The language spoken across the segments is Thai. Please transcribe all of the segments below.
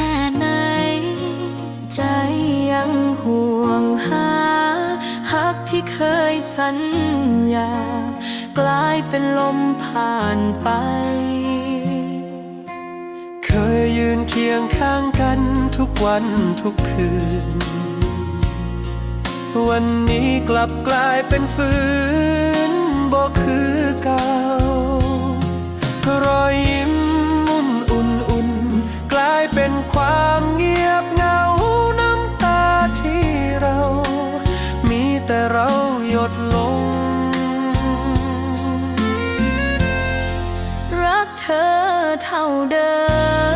แค่ไหน ใจยังห่วงหาฮักที่เคยสัญญา กลายเป็นลมผ่านไป เคยยืนเคียงข้างกันทุกวันทุกคืน วันนี้กลับกลายเป็นฝืนบ่คือเก่ารอยยิ้ม ดลง รักเธอเท่าเดิม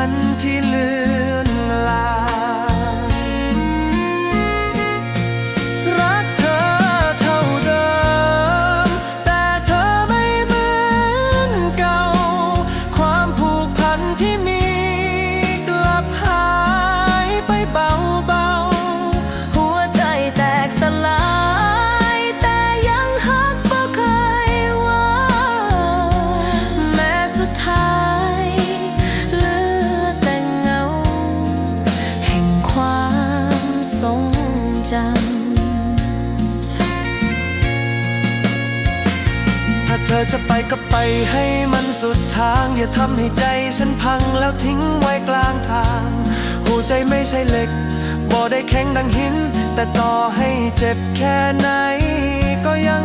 วันที่ลืม ถ้าเธอจะไปก็ไปให้มันสุดทาง อย่าทำให้ใจฉันพังแล้วทิ้งไว้กลางทาง หัวใจไม่ใช่เหล็กบ่ได้แข็งดังหิน แต่ต่อให้เจ็บแค่ไหนก็ยัง